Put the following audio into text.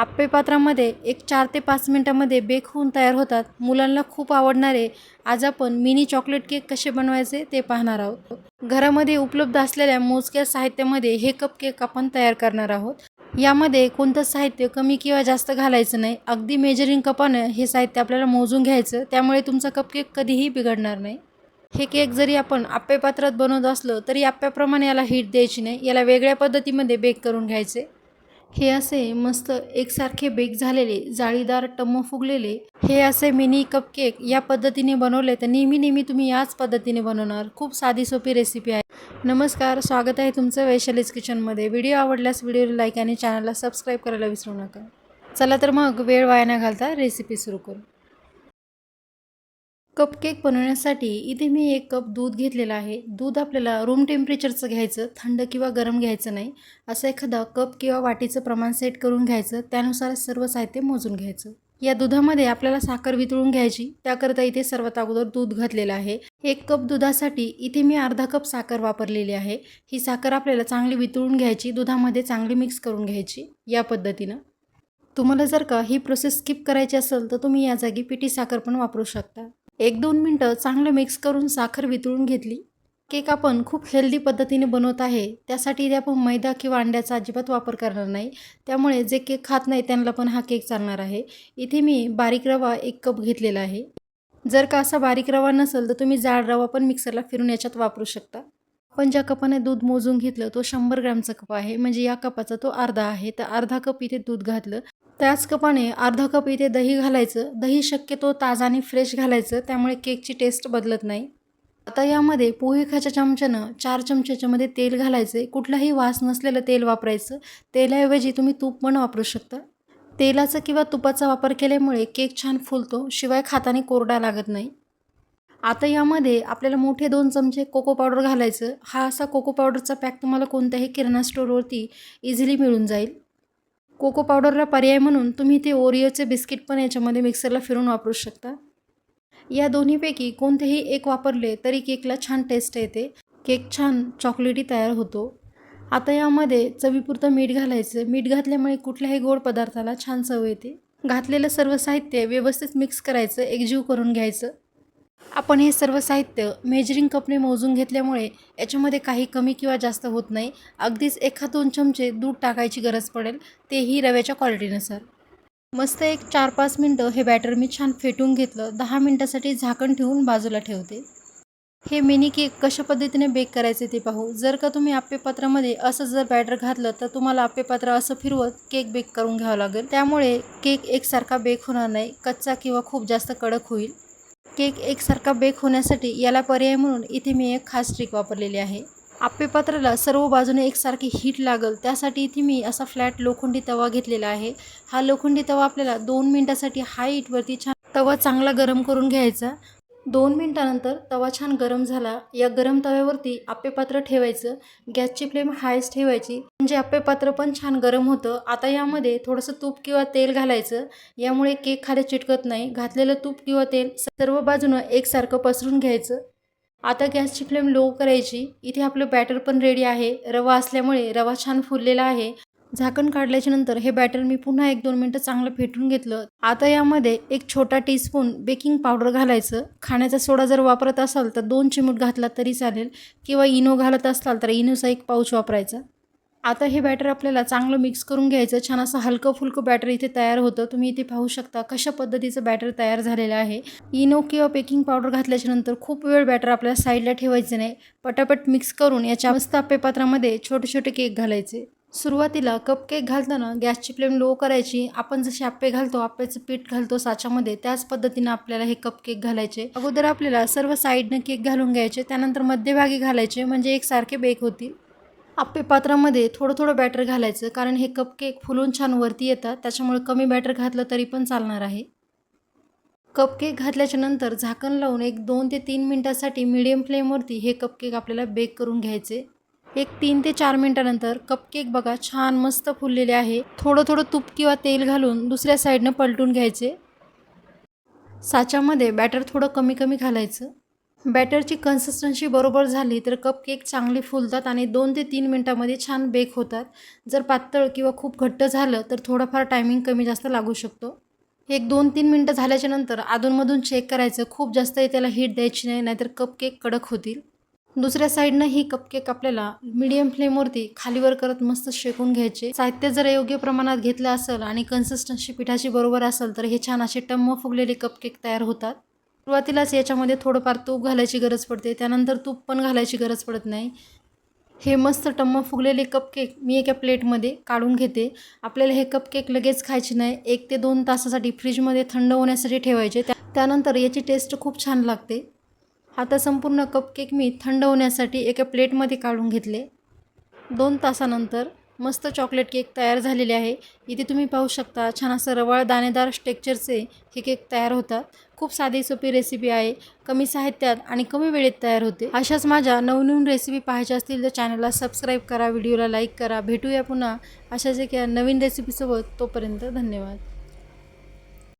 आप्पेपात्रामध्ये एक चार ते पाच मिनटामध्ये बेक होऊन तयार होतात. मुलांना खूप आवडणारे आज आपण मिनी चॉकलेट केक कसे बनवायचे ते पाहणार आहोत. घरामध्ये उपलब्ध असलेल्या मोजक्या साहित्यामध्ये हे कप केक आपण तयार करणार आहोत. यामध्ये कोणतं साहित्य कमी किंवा जास्त घालायचं नाही अगदी मेजरिंग कपानं हे साहित्य आपल्याला मोजून घ्यायचं त्यामुळे तुमचा कपकेक कधीही बिघडणार नाही. हे केक जरी आपण आप्पे पात्रात बनवत असलो तरी आप्याप्रमाणे याला हीट द्यायची नाही याला वेगळ्या पद्धतीमध्ये बेक करून घ्यायचे. हे असे मस्त एकसारखे बेक झालेले जाळीदार टम्म फुगलेले. हे असे मिनी कपकेक या पद्धतीने बनवले तर नेहमी नेहमी तुम्ही याच पद्धतीने बनवणार. खूप साधी सोपी रेसिपी आहे. नमस्कार स्वागत आहे तुमचं वैशालीज किचनमध्ये व्हिडिओ आवडल्यास व्हिडिओला लाईक आणि चॅनलला सबस्क्राईब करायला विसरू नका. चला तर मग वेळ वाया न घालता रेसिपी सुरू करू. कपकेक बनवण्यासाठी इथे मी एक कप दूध घेतलेलं आहे. दूध आपल्याला रूम टेम्परेचरचं घ्यायचं थंड किंवा गरम घ्यायचं नाही. असं एखादा कप किंवा वाटीचं प्रमाण सेट करून घ्यायचं त्यानुसार सर्व साहित्य मोजून घ्यायचं. या दुधामध्ये आपल्याला साखर वितळून घ्यायची त्याकरता इथे सर्वात अगोदर दूध घातलेलं आहे. एक कप दुधासाठी इथे मी अर्धा कप साखर वापरलेली आहे. ही साखर आपल्याला चांगली वितळून घ्यायची दुधामध्ये चांगली मिक्स करून घ्यायची या पद्धतीनं. तुम्हाला जर का ही प्रोसेस स्किप करायची असेल तर तुम्ही या जागी पिठी साखर पण वापरू शकता. एक दोन मिनटं चांगलं मिक्स करून साखर वितळून घेतली. केक आपण खूप हेल्दी पद्धतीने बनवत आहे. त्यासाठी इथे आपण मैदा किंवा अंड्याचा अजिबात वापर करणार नाही. त्यामुळे जे केक खात नाही त्यांना पण हा केक चालणार आहे. इथे मी बारीक रवा एक कप घेतलेला आहे. जर का असा बारीक रवा नसेल तर तुम्ही जाड रवा पण मिक्सरला फिरून याच्यात वापरू शकता. आपण ज्या कपाने दूध मोजून घेतलं तो शंभर ग्रॅमचा कप आहे. म्हणजे या कपाचा तो अर्धा आहे. तर अर्धा कप इथे दूध घातलं. त्याच कपाने अर्धा कप इथे दही घालायचं. दही शक्यतो ताजा आणि फ्रेश घालायचं. त्यामुळे केकची टेस्ट बदलत नाही. आता यामध्ये पोहे खाच्या चमच्यानं चार चमच्याच्यामध्ये तेल घालायचे कुठलाही वास नसलेलं तेल वापरायचं. तेलाऐवजी तुम्ही तूप पण वापरू शकता. तेलाचा किंवा तुपाचा वापर केल्यामुळे केक छान फुलतो. शिवाय खाताने कोरडा लागत नाही. आता यामध्ये आपल्याला मोठे दोन चमचे कोको पावडर घालायचं. हा असा कोको पावडरचा पॅक तुम्हाला कोणत्याही किराणा स्टोअरवरती इझिली मिळून जाईल. कोको पावडरला पर्याय म्हणून तुम्ही ते ओरिओचे बिस्किट पण याच्यामध्ये मिक्सरला फिरून वापरू शकता. या दोन्हीपैकी कोणतेही एक वापरले तरी केकला छान टेस्ट येते. केक छान चॉकलेटी तयार होतो. आता यामध्ये चवीपुरतं मीठ घालायचं. मीठ घातल्यामुळे कुठल्याही गोड पदार्थाला छान चव येते. घातलेलं सर्व साहित्य व्यवस्थित मिक्स करायचं. एकजीव करून घ्यायचं. आपण हे सर्व साहित्य मेजरिंग कपने मोजून घेतल्यामुळे याच्यामध्ये काही कमी किंवा जास्त होत नाही. अगदीच एखा दोन चमचे दूध टाकायची गरज पडेल तेही रव्याच्या क्वालिटीनुसार. मस्त एक चार पाच मिनटं हे बॅटर मी छान फेटून घेतलं. दहा मिनटासाठी झाकण ठेवून बाजूला ठेवते. हे मिनी केक कशा पद्धतीने बेक करायचे ते पाहू. जर का तुम्ही आप्पेपात्रामध्ये असं जर बॅटर घातलं तर तुम्हाला आप्पेपात्र असं फिरवत केक बेक करून घ्यावं लागेल. त्यामुळे केक एकसारखा बेक होणार नाही. कच्चा किंवा खूप जास्त कडक होईल. केक एकसारखा बेक होण्यासाठी याला पर्याय म्हणून इथे मी एक खास ट्रिक वापरलेली आहे. आप्पेपात्राला सर्व बाजूने एकसारखी हीट लागल त्यासाठी इथे मी असा फ्लॅट लोखंडी तवा घेतलेला आहे. हा लोखंडी तवा आपल्याला दोन मिनटासाठी हाय हीटवरती छान तवा चांगला गरम करून घ्यायचा. दोन मिनटानंतर तवा छान गरम झाला. या गरम तव्यावरती आप्पेपात्र ठेवायचं. गॅसची फ्लेम हायच ठेवायची. म्हणजे आप्पेपात्र पण छान गरम होतं. आता यामध्ये थोडंसं तूप किंवा तेल घालायचं. यामुळे केक खाली चिटकत नाही. घातलेलं तूप किंवा तेल सर्व बाजूनं एकसारखं पसरून घ्यायचं. आता गॅसची फ्लेम लो करायची. इथे आपलं बॅटर पण रेडी आहे. रवा असल्यामुळे रवा छान फुललेला आहे. झाकण काढल्याच्यानंतर हे बॅटर मी पुन्हा एक दोन मिनटं चांगलं फेटून घेतलं. आता यामध्ये एक छोटा टीस्पून बेकिंग पावडर घालायचं. खाण्याचा सोडा जर वापरत असाल तर दोन चिमूट घातला तरी चालेल. किंवा इनो घालत असाल तर इनोचा एक पाऊच वापरायचा. आता हे बॅटर आपल्याला चांगलं मिक्स करून घ्यायचं. छान असं हलकं फुलकं बॅटर इथे तयार होतं. तुम्ही इथे पाहू शकता कशा पद्धतीचं बॅटर तयार झालेलं आहे. इनो किंवा बेकिंग पावडर घातल्याच्यानंतर खूप वेळ बॅटर आपल्याला साईडला ठेवायचं नाही. पटापट मिक्स करून याच्या मस्त आपेपात्रामध्ये छोटे छोटे केक घालायचे. सुरुवातीला कपकेक घालताना गॅसची फ्लेम लो करायची. आपण जसे आप्पे घालतो आप्याचं पीठ घालतो साच्यामध्ये त्याच पद्धतीनं आपल्याला हे कपकेक घालायचे. अगोदर आपल्याला सर्व साईडनं केक घालून घ्यायचे त्यानंतर मध्यभागी घालायचे म्हणजे एकसारखे बेक होतील. आप्पे पात्रामध्ये थोडं थोडं बॅटर घालायचं कारण हे कपकेक फुलून छान वरती येतात त्याच्यामुळे कमी बॅटर घातलं तरी पण चालणार आहे. कपकेक घातल्याच्या नंतर झाकण लावून एक दोन ते तीन मिनटासाठी मीडियम फ्लेमवरती हे कपकेक आपल्याला बेक करून घ्यायचे. एक तीन ते चार मिनटानंतर कपकेक बघा छान मस्त फुललेले आहे. थोडं थोडं तूप किंवा तेल घालून दुसऱ्या साईडनं पलटून घ्यायचे. साच्यामध्ये बॅटर थोडं कमी कमी घालायचं. बॅटरची कन्सिस्टन्सी बरोबर झाली तर कपकेक चांगले फुलतात आणि दोन ते तीन मिनटामध्ये छान बेक होतात. जर पातळ किंवा खूप घट्ट झालं तर थोडंफार टायमिंग कमी जास्त लागू शकतो. एक दोन तीन मिनटं झाल्याच्यानंतर अधूनमधून चेक करायचं. खूप जास्त त्याला हीट द्यायची नाही नाहीतर कपकेक कडक होतील. दुसऱ्या साईडनं ही कपकेक आपल्याला मीडियम फ्लेमवरती खालीवर करत मस्त शेकून घ्यायचे. साहित्य जर योग्य प्रमाणात घेतलं असेल आणि कन्सिस्टन्सी पिठाची बरोबर असेल तर हे छान असे टम्म फुगलेले कपकेक तयार होतात. सुरुवातीलाच याच्यामध्ये थोडंफार तूप घालायची गरज पडते. त्यानंतर तूप पण घालायची गरज पडत नाही. हे मस्त टम्म फुगलेले कपकेक मी एका प्लेटमध्ये काढून घेते. आपल्याला हे कपकेक लगेच खायचे नाही. एक ते दोन तासासाठी फ्रीजमध्ये थंड होण्यासाठी ठेवायचे. त्या त्यानंतर याची टेस्ट खूप छान लागते. आता संपूर्ण कपकेक मी थंड होण्यासाठी एका प्लेटमध्ये काढून घेतले. दोन तासानंतर मस्त चॉकलेट केक तयार झालेले आहे. इथे तुम्ही पाहू शकता छान असं रवाळ दाणेदार स्टेक्चरचे हे केक तयार होतात. खूप साधी सोपी रेसिपी आहे. कमी साहित्यात आणि कमी वेळेत तयार होते. अशाच माझ्या नवनवीन रेसिपी पाहायच्या असतील तर चॅनलला सबस्क्राईब करा व्हिडिओला लाईक करा. भेटूया पुन्हा अशाच एका नवीन रेसिपीसोबत तोपर्यंत धन्यवाद.